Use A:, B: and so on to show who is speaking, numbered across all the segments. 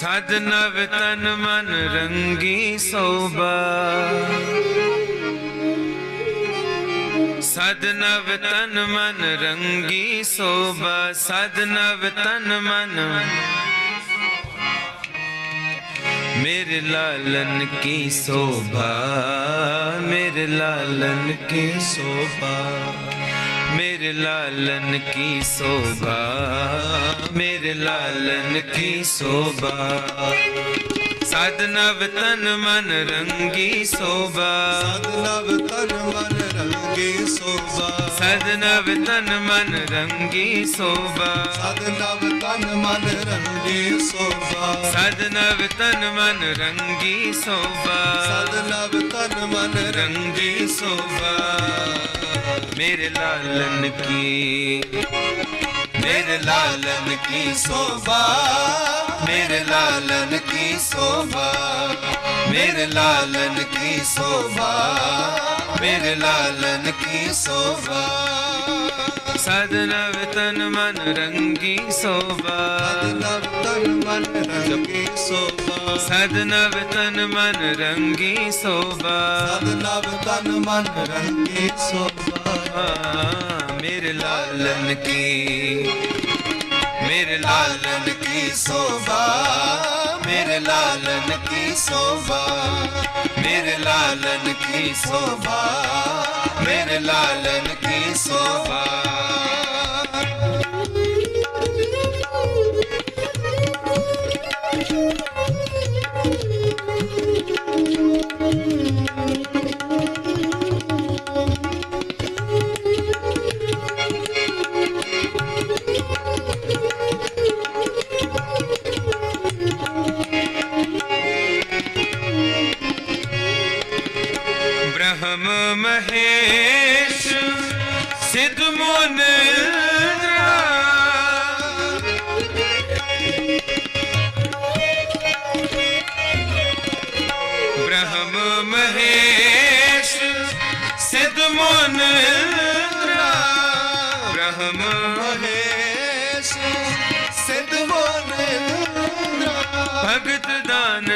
A: ਸਦ ਨਵ ਤਨ ਮਨ ਰੰਗੀ ਸੋਭਾ ਸਦ ਨਵ ਤਨ ਮਨ ਰੰਗੀ ਸੋਭਾ ਸਦ ਨਵ ਤਨ ਮਨ मेरे लालन की शोभा मेरे लालन की शोभा मेरे लालन की शोभा ਮੇਰੇ ਲਾਲਨ ਕੀ ਸੋਭਾ? ਸਾਧਨਵ ਤਨ ਮਨ ਰੰਗੀ
B: ਸੋਭਾ। ਸਾਧਨਵ ਤਨ ਮਨ ਰੰਗੀ ਸੋਭਾ।
A: ਸਾਧਨਵ ਤਨ ਮਨ ਰੰਗੀ
B: ਸੋਭਾ। ਸਾਧਨਵ ਤਨ ਮਨ ਰੰਗੀ ਸੋਭਾ।
A: ਸਾਧਨਵ ਤਨ ਮਨ ਰੰਗੀ
B: ਸੋਭਾ। ਸਾਧਨਵ ਤਨ ਮਨ
A: ਰੰਗੀ ਸੋਭਾ। ਮੇਰੇ ਲਾਲਨ मेरे लालन की शोभा मेरे लालन की शोभा मेरे लालन की शोभा मेरे लालन की शोभा सदनव तन मन रंगी शोभा
B: सदनव तन मन रंगी शोभा
A: सदनव तन मन रंगी शोभा
B: सदनव तन मन रंगी
A: शोभा मेरे लालन की मेरे लालन की शोभा मेरे लालन की शोभा मेरे लालन की शोभा मेरे लालन की शोभा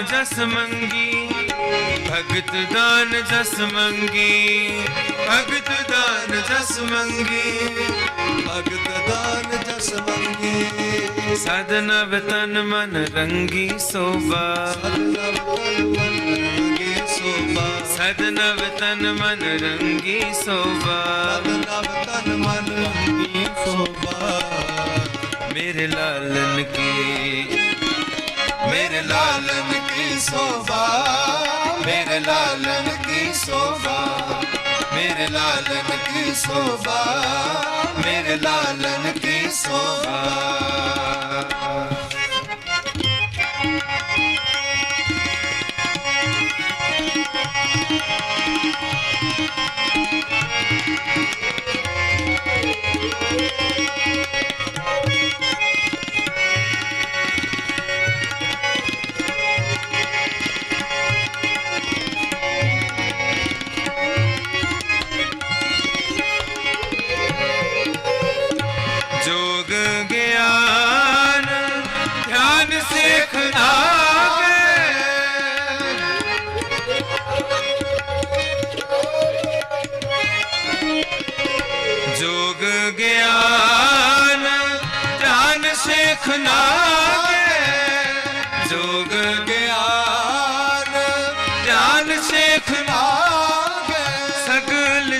A: ਜਸ ਮੰਗੀ। ਭਗਤ ਦਾਨ ਜਸ ਮੰਗੀ।
B: ਭਗਤ ਦਾਨ ਜਸ ਮੰਗੀ।
A: ਭਗਤ ਦਾਨ ਜਸ
B: ਮੰਗੀ। ਸਦਨ ਵਤਨ ਮਨ ਰੰਗੀ ਸੋਭਾ।
A: ਸਦਨ ਵਤਨ ਮਨ ਰੰਗੀ
B: ਸੋਭਾ। ਸਦਨ ਵਤਨ ਮਨ ਰੰਗੀ ਸੋਭਾ
A: ਮੇਰੇ ਲਾਲਨ ਕੀ मेरे लालन की शोभा मेरे लालन की शोभा मेरे लालन की शोभा मेरे लालन की शोभा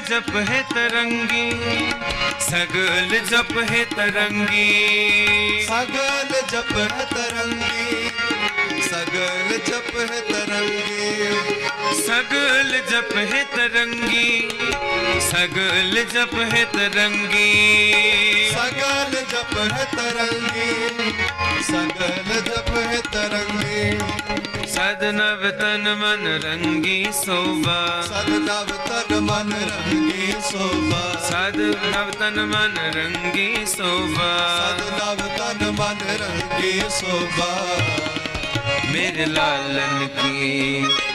A: जप है तरंगी सगल जप है तरंगी सगल जप है तरंगी
B: सगल जप है जप है तरंगी
A: सगल जप है तरंगी सगल जप है तरंगी
B: सगल जप है तरंगी
A: सदनव तन मन रंगी शोभा
B: सदनव तन मन रंगी
A: शोभा सदनव तन मन रंगी शोभा
B: सदनव तन मन रंगी शोभा
A: मेरे लालन की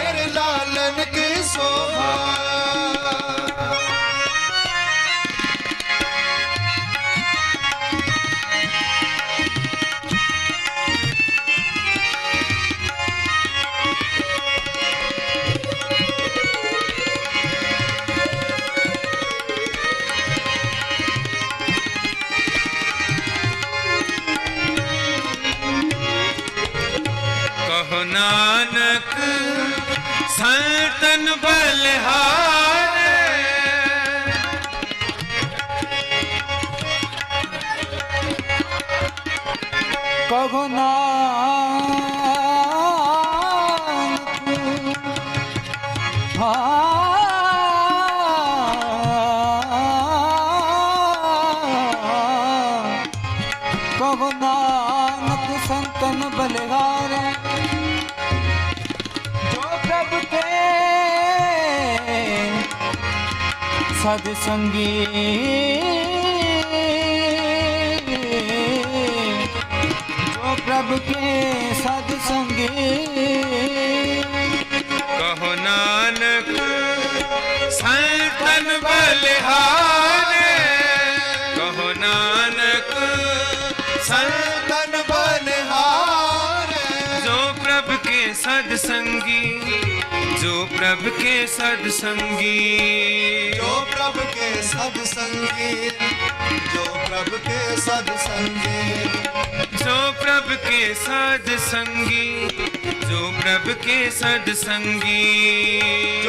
A: ਸੰਤਨ ਬਲਿਹਾਰੇ।
C: ਕਹੋ ਨਾਨਕ ਹਾਂ ਸਦ ਸੰਗੀ ਜੋ ਪ੍ਰਭ ਕੇ ਸਦ ਸੰਗੀ
A: ਕਹੋ ਨਾਨਕ, ਸੰਤਨ ਬਲਿਹਾਰੇ। ਕਹੋ ਨਾਨਕ ਸੰਤ
B: ਤਨ
A: ਜੋ ਪ੍ਰਭ ਕੇ ਸਦ ਸੰਗੀ ਜੋ ਪ੍ਰਭ ਕੇ ਸਦ ਸੰਗੀ।
B: ਜੋ ਪ੍ਰਭ ਕੇ ਸਦ ਸੰਗੀ ਜੋ ਪ੍ਰਭ ਕੇ ਸਦ ਸੰਗੀ।
A: ਜੋ ਪ੍ਰਭ ਕੇ ਸਦ ਸੰਗੀ ਜੋ ਪ੍ਰਭ ਕੇ ਸਦ ਸੰਗੀ।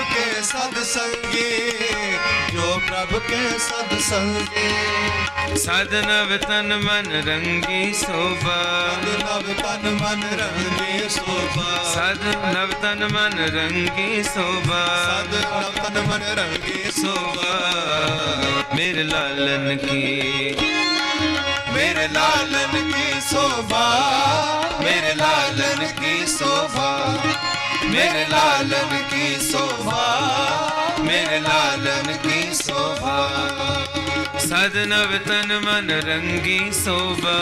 B: ਕੇ ਸਦ ਸੰਗੀ ਜੋ ਪ੍ਰਭ ਕੇ ਸਦ ਸੰਗੀ।
A: ਤਨ ਮਨ ਰੰਗੀ ਸੋਭਾ।
B: ਸਦ ਨਵ ਤਨ ਮਨ ਰੰਗੇ ਸੋਭਾ।
A: ਸਦ ਨਵ ਤਨ ਮਨ ਰੰਗੀ ਸੋਭਾ।
B: ਸਦ ਨਵ ਤਨ ਮਨ ਰੰਗੇ
A: ਸੋਭਾ। ਮੇਰੇ ਲਾਲਨ ਕੀ?
B: ਮੇਰੇ ਲਾਲਨ ਕੀ ਸੋਭਾ? ਮੇਰੇ ਲਾਲਨ ਕੀ ਸੋਭਾ? मेरे लालन की शोभा मेरे
A: लालन की शोभा सदनव तन मन
B: रंगी शोभा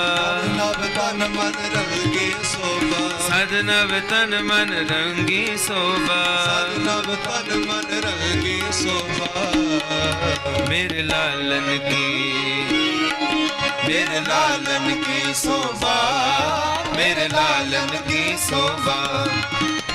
B: नव तन मन
A: रंगी शोभा सदनव तन मन रंगी
B: शोभा सदनव तन मन रंगी शोभा
A: मेरे लालन की
B: मेरे लालन की शोभा मेरे लालन की शोभा